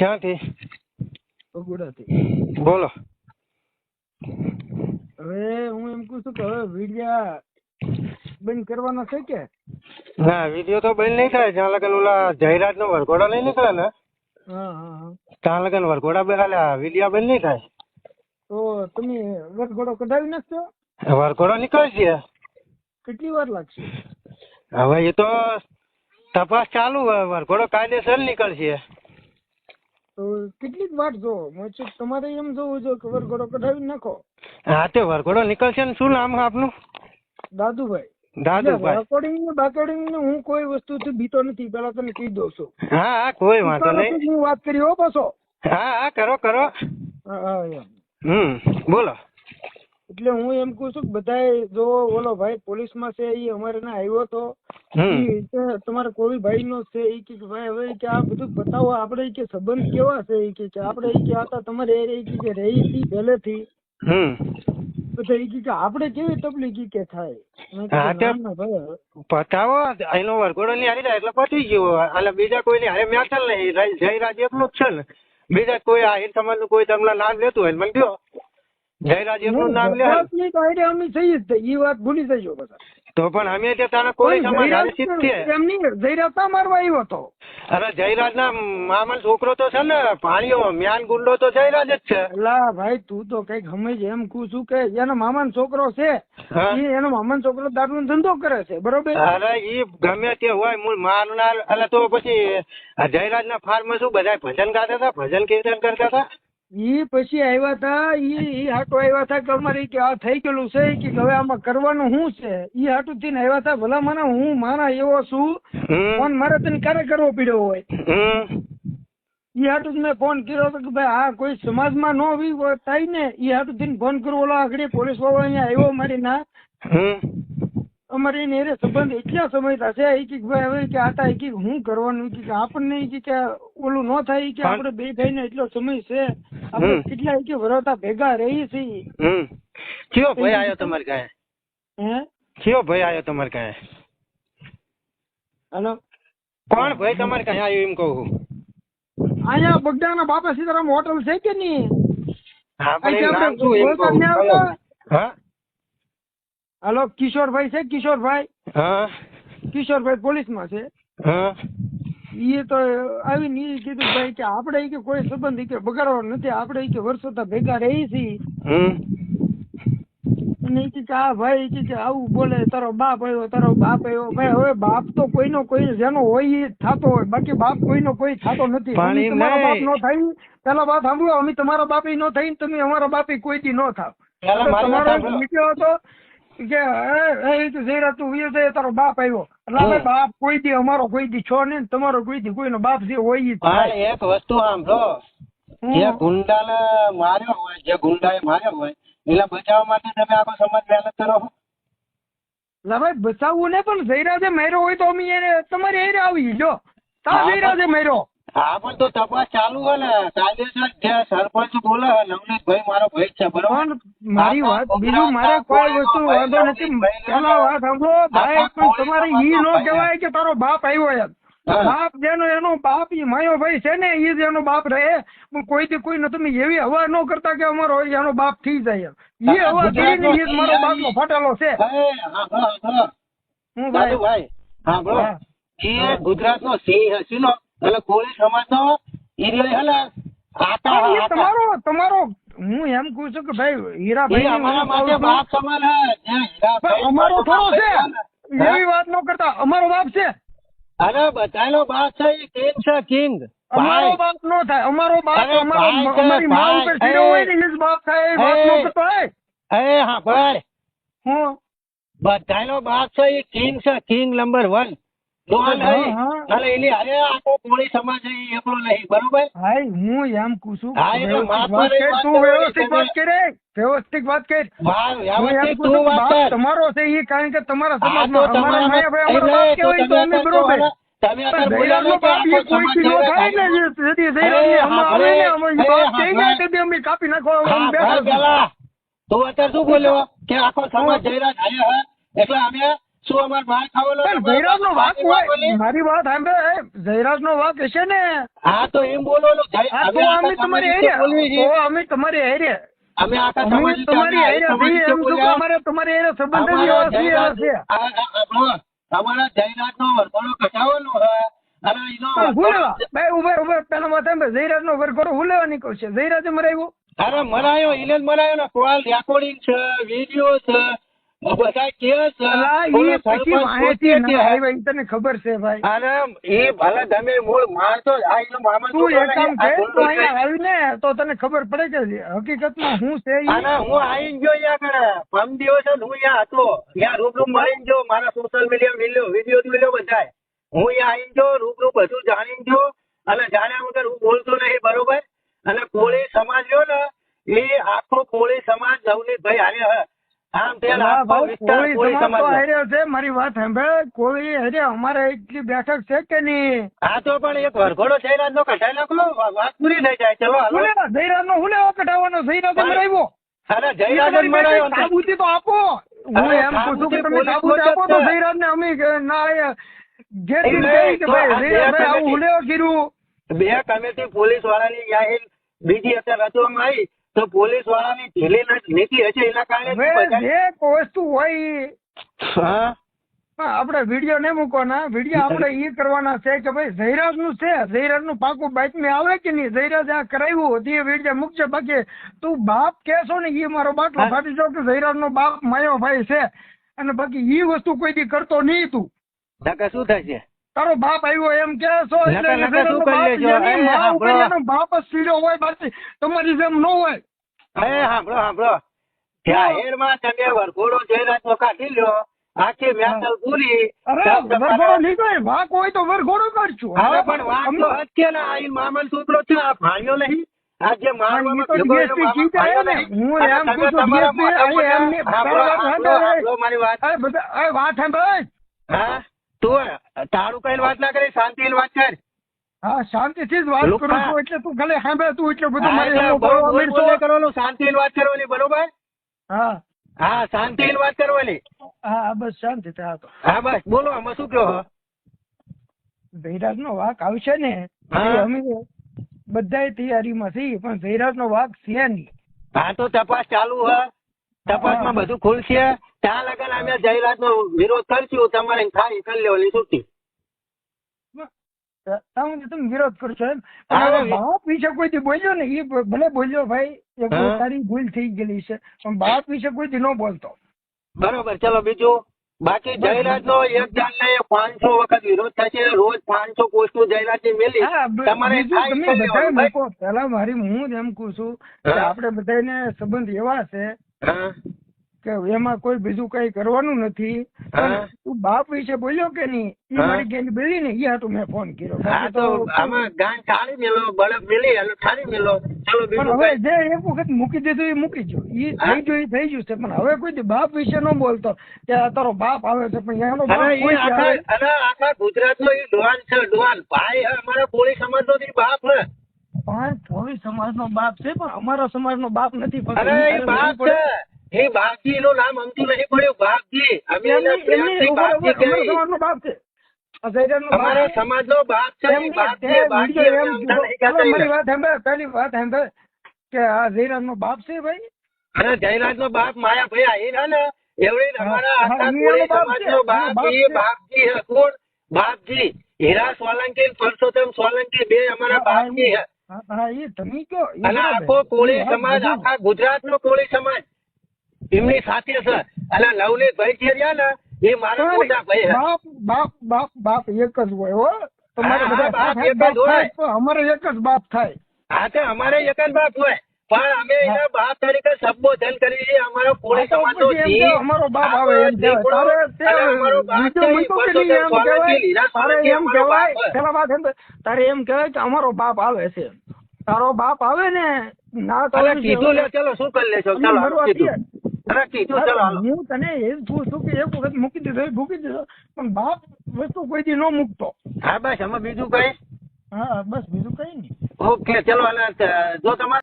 ક્યાંથી? બગોડાથી બોલો. હવે હું એમ કહું છું કે હવે વિડિયા બંધ કરવાનો છે કે? ના વિડિયો તો બંધ નહીં થાય. જ્યાં લગન ઓલા જયરાજ નો વરઘોડા નહીં નીકળે ને ત્યાં લગન વરઘોડા બેહાલ્યા વિડિયા બંધ નહીં થાય. તો તમે વરઘોડો કઢાવી નાખશો? વરઘોડો નીકળશે કેટલી વાર લાગશે? હવે એ તો તપાસ ચાલુ હોય વરઘોડો કાયદેસર નીકળશે. તો કેટલી જ તમારે એમ જોવું જો કે વરઘોડો કઢાવી નાખો. હા તે વરઘોડો નીકળશે ને શું નામ આપનું? દાદુભાઈ. દાદુભાઈ. રેકોર્ડિંગ ને ને હું કોઈ વસ્તુથી બીતો નથી પેલા તને કહી દઉં છું. હા હા કોઈ વાંધો નહીં. હું વાત કરી હો પાછો. હા હા કરો કરો. હા હા હમ બોલો. એટલે હું એમ કહું છું કે બધાય જો ઓલો ભાઈ પોલીસમાં છે એ અમારે ના આવ્યો તો તમારા કોઈ ભાઈ નો છે એ કે ભાઈ હવે કે આ બધું બતાવો આપણે કે સંબંધ કેવા છે એ કે આપણે ઈ કે આ તમારે એ કે રહી હતી પહેલેથી. બધા આપણે કેવી તકલીફ કે થાય? પતાવો એનો વરઘોડો ની હારી જાય એટલે પતી ગયો. એટલે બીજા કોઈ ની હારે મેચલ નહીં જયરાજ એકલું જ છે ને. બીજા કોઈ આહિર સમાજનું કોઈ તમને લાભ લેતું હોય મને કયો જયરાજ એકલું નામ લે. બધાની તો idea અમે થઈ જ તે. વાત ભૂલી જજો બધા તો પણ અમે તે તારા કોઈ સમાજ હારે જયરાજ એમ નહીં જયરાજ તા મારવા આવ્યો તો અરે જયરાજ ના મામા છોકરો તો છે ને પાણીઓ મ્યાન ગુંડો તો જયરાજ જ છે. લા ભાઈ તું તો કંઈક સમજ એમ કહું છું કે એનો મામાનો છોકરો છે. એનો મામાન છોકરો દારૂ ધંધો કરે છે બરોબર? અરે ઈ ગમે તે હોય મૂળ મારનાર એટલે તો પછી જયરાજ ના ફાર્મ શું બધા ભજન ગાતા હતા ભજન કીર્તન કરતા હતા? ઈ પછી આવ્યા હતા ઈ ઈ હાટુ આવ્યા હતા કે અમારે કે આ થઈ ગયેલું છે કે હવે આમાં કરવાનું શું છે? ઈ હાટુ થઈને આવ્યા હતા ભલા મને હું મારા એવો છું ફોન મારે તને ક્યારે કરવો પડ્યો હોય? ઈ હાટુ મેં ફોન કર્યો તો કે ભાઈ આ કોઈ સમાજમાં નો વી થાય ને. ઈ હાટુ થઈને ફોન કરવો ઓલા આગળ પોલીસ વાળો અહીંયા આવ્યો મારી ના. અમારે એને એરે સંબંધ એટલા સમય થશે કે ભાઈ હવે કે આતા કે હું કરવાનું કે આપણને કે ઓલું ન થાય કે આપણે બે થઈને એટલો સમય છે. આપણે કેટલા ઈ કે વરતા ભેગા રહી છીએ કયો ભાઈ આવ્યો તમારે કાંઈ હે? કયો ભાઈ આવ્યો તમારે કાંઈ હાલો. કોણ ભાઈ તમારે કાંઈ આવ્યો એમ કહું અહીંયા બગડાના બાપા સીતારામ હોટલ છે કે નહીં? હા ભાઈ નામ શું એમ કહું આવતા? હા? હાલો કિશોરભાઈ છે? કિશોરભાઈ? હા. કિશોરભાઈ પોલીસમાં છે? હા. એ તો આવીને ઈ કીધું ભાઈ કે આપણે કે કોઈ સંબંધ કે બગાડવાનો નથી આપણે કે વર્ષોથી ભેગા રહી છીએ. હમ. અને કે આ ભાઈ કે આવું બોલે તારો બાપ આવ્યો તારો બાપ આવ્યો. ભાઈ હવે બાપ તો કોઈનો કોઈ જેનો હોય થાતો હોય બાકી બાપ કોઈનો કોઈ થતો નથી. તમારા બાપ. નો થાય પેલા વાત સાંભળો અમે તમારા બાપી નો થઈ તમે અમારા બાપ કોઈ દી નો થાવ. તમારો સાંભળો. હતો કે એ તું જઈ તું વિયો જાય તારો બાપ આવ્યો. એટલે બાપ કોઈ દી અમારો કોઈ દી છો ને તમારો કોઈ દી કોઈનો બાપ જે હોય ઈ જ પણ થાય એક વસ્તુ સાંભળો. જે. ગુંડાને માર્યો હોય જે ગુંડાએ માર્યો હોય એટલે બચાવવા માટે તમે આખો સમાજ મહેનત કરો? ભાઈ બચાવવું ને પણ જયરાજે માર્યો હોય તો અમે એને તમારે એને આવી જો તા જયરાજે માર્યો. હા પણ તો તપાસ ચાલુ હોય ને. કાયદેસર જે સરપંચ બોલે છે, નવનીતભાઈ મારો ભાઈ છે બરોબર? મારી વાત બીજું મારે કોઈ વસ્તુ વાંધો નથી ચાલો વાત સાંભળો. ભાઈ પણ તમારે ઈ નો કહેવાય કે તારો બાપ આવ્યો યાર બાપ જેનો એનો બાપ ઈ માયો ભાઈ છે ને ઈ જ એનો બાપ રહે. પણ કોઈ થી કોઈ તમે એવી હવા ન કરતા કે અમારો એનો બાપ થઈ જાય ઈ હવા કરીને ઈ જ મારો બાપ નો ફાટેલો છે. હું ભાઈ. હા. ગુજરાત નો સિંહ શીનો એટલે કોળી સમાજનો ઈ રહ્યો આટા તમારો તમારો હું એમ કહું છું કે ભાઈ હીરાભાઈ અમારા માટે બાપ સમાન હે અમારો થોડો છે. એવી વાત ન કરતા. અમારો બાપ છે. અરે બધાનો બાપ છે એ કિંગ છે કિંગ અમારો બાપ નો થાય. અમારો બાપ અમારો બાપ થાય હે હા ભાઈ. હું? બધાનો બાપ છે કિંગ છે કિંગ નંબર વન મોહન અરે એની તમારો છે એ કારણ કે તમારા સમાજમાં તો તું અત્યારે શું બોલ્યો? કે આખો સમાજ જયરાજ એટલે અમે શું અમાર જયરાજ નો વાક હોય. મારી વાત સાંભળે જયરાજ નો વાક હશે ને? હા તો એમ બોલો અમે તમારી અમે તમારી હેરે અમે આખા સમાજ તમારી એમ તો અમારે તમારી સંબંધ જ એવા છે એવા જયરાજ- જયરાજનો વરઘોડો કઢાવવાનો છે અને એનો હું લેવા ભાઈ ઊભા ઊભા. પેલા વાત જયરાજ નો વરઘોડો હું નીકળશે જયરાજે મરાવ્યો? અરે મરાયો ઇલેન મરાયો ને કોલ રેકોર્ડિંગ છે વીડિયો છે. તને ખબર છે ભાઈ? અરે એ ભલે તમે મૂળ માણસો જ, આ એનો મામા તું એક કામ નહીં, આ કર ભૂલ તું થઈ. અહીંયા આવીને તો તને ખબર પડે કે હકીકતમાં હું છે અને હું આઈને ગયો અહીંયા આગળ. પરમ દિવસે હું અહીંયા હતો. ત્યાં રૂબરૂ મળીને ગયો. મારા સોશિયલ મીડિયા મિલ્યો વીડિયો મિલ્યો બધાય હું અહીંયા આઈને ગયો રૂબરૂ બધું જાણીને ગયો. અને જાણ્યા વગર હું બોલતો નહીં બરોબર? અને કોળી સમાજ રહ્યો ને એ આખો કોળી સમાજ નવનીતભાઈ હારે હ. આમ તેમ અલા આખો ભાઈ, વિસ્તાર કોળી કોળી સમાજ તો સમાજનો. હાર્યો છે મારી વાત સાંભળ કોળી હારે અમારે એટલી બેઠક છે કે નહીં? હા તો પણ એક વરઘોડો જયરાજ નો કઢાઈ નાખો વાત પૂરી થઈ જાય. ચલો જયરાજ નો હુલેવા કઢાવવાનો? જયરાજ મરાવ્યો અરે જયરાજ મરાયો સાબુતી તો આપો. હું એમ પૂછું કે તમે સાબુતી આપો તો જયરાજ ને અમે ના જયરાજભાઈ આવું બે હુલેવા કર્યું. બે કમિટી પોલીસ વાળાની બીજી અત્યારે રચવામાં આવી. તો પોલીસ વાળાની ઢીલી નીતિ હશે એના કારણે જે વસ્તુ હોય હા? આપણે વીડિયો નહીં મૂકવાના. વીડિયો આપણે એ કરવાના છે કે ભાઈ જયરાજનું છે. જયરાજનું પાકું બાતમી આવે કે નહીં? જયરાજ આ કરાવ્યું તે વીડિયો મૂકજે. બાકી તું બાપ કેશો ને એ મારો બાટલો. ફાટી જાવ કે જયરાજ નો બાપ માયો ભાઈ છે. અને બાકી એ વસ્તુ કોઈ દી કરતો નહીં તું. શું શું થશે તારો બાપ આવ્યો એમ કે છો એટલે બાપ જ સીધો હોય બાકી તમારી જેમ ન હોય. એ સાંભળો સાંભળો જાહેરમાં તમે વરઘોડો જયરાજનો કાઢી લ્યો આખી મહેસલ પૂરી. અરે તમ તમારા- વરઘોડો નીકળે વાંક હોય તો વરઘોડો હવે પણ આ છોકરો છે આ ભાણ્યો નહીં. મારી વાત. તું તારું કઈ વાત ના કરી શાંતિ વાત કર હા શાંતિથી જ વાત કરું છું એટલે તું ખાલી સાંભળ તું એટલે બધું મારી. કરવાનું શાંતિની વાત કરવાની બરોબર? હા. હા શાંતિ વાત કરવાની. હા બસ શાંતિ હા બસ બોલો આમાં શું કહો ભૈરાજ જયરાજ નો વાક આવશે ને અમે બધાય તૈયારીમાં છીએ પણ ભૈરાજ નો વાક છે નહીં. હા તો તપાસ ચાલુ હ. તપાસમાં બધું ખુલશે. ત્યાં લગન અમે જયરાજ નો વિરોધ કરશું તમારે થાય કરી લેવાની છૂટી. તમે તમે વિરોધ કરશો એમ. બાપ વિશે કોઈ દી બોલ્યો ને એ ભલે બોલ્યો ભાઈ એ તારી ભૂલ થઈ ગયેલી છે પણ બાપ વિશે કોઈ દી ન બોલતો. બરોબર ચલો બીજું. બાકી જયરાજ નો એક જાણને પાંચસો વખત વિરોધ થશે રોજ પાંચસો પોસ્ટો જયરાજની મેલી તમારે તમે બધા મૂકો. પેલા મારી હું જ એમ કહું છું કે આપડે બધાને સંબંધ એવા છે કે એમાં કોઈ બીજું કઈ કરવાનું નથી. તું બાપ વિશે બોલ્યો કે નહીં? એ મારી ગેંગ બેલી ને એ તું મેં ફોન કર્યો. હા તો આમાં ગાન ટાળી મેલો બળદ મેલી અને ઠારી મેલો. ચાલો બીજું હવે જે એક વખત મૂકી દીધું એ મૂકી જો એ થઈ ગયું એ થઈ ગયું છે. પણ હવે કોઈ બાપ વિશે ન બોલતો કે તારો બાપ આવે છે. પણ એનો બાપ કોઈ એ આખા આવે. આખા ગુજરાત નો એ ડોવાન છે. ડોવાન ભાઈ અમારા કોળી સમાજ નો બાપ હે. પણ થોડી સમાજનો બાપ છે પણ અમારા સમાજનો બાપ નથી. અરે બાપ છે. એ બાપજી નું નામ અમતું નહીં પડ્યું. બાપજી અમે બાપજી ઉપર- અમારા. સમાજનો બાપ છે. બાપ અમારા છે. નો બાપ છે. મારી વાત સાંભળ. પહેલી વાત સાંભળ કે આ બાપ છે ભાઈ? અને જયરાજ નો બાપ માયાભાઈ આહીર હે ને એવડે અમારા આખા કોળી સમાજ નો બાપ બાપજી બાપજી હે કોણ? બાપજી હીરા સોલંકી પરસોત્તમ સોલંકી બે અમારા બાપજી હે. એ તમે કયો. આખો કોળી સમાજ આખા ગુજરાત નો કોળી સમાજ. એમની સાથે છે. અને નવનીત ભાઈ જે રહ્યા ને એ મારા મોટા ભાઈ બાપ બાપ બાપ બાપ એક જ હોય હો. તમારે બધા બાપ એક જ હોય. થાય અમારે એક જ બાપ થાય. હા તો અમારે એક જ બાપ હોય. પણ અમે એના બાપ તરીકે સંબોધન કરી છે અમારો કોળી હા, તો સમાજનો પછી એમ જી, કે અમારો બાપ આવે એમ કહેવાય. તારે અમારો બાપ એમ કહેવાય. પેલા વાત એમ તારે એમ કહેવાય કે અમારો બાપ આવે છે. તારો બાપ આવે ને ના તો કીધું લે. ચલો શું કરી લેશો? ચાલો હું તને એ જ પૂછું છું કે એક વખત મૂકી દીધો એ મૂકી દીધો પણ બાપ વસ્તુ કોઈ દી ન મૂકતો. હા બસ એમાં બીજું કઈ? હા બસ બીજું કઈ નહીં. ઓકે ચલો અને જો તમારે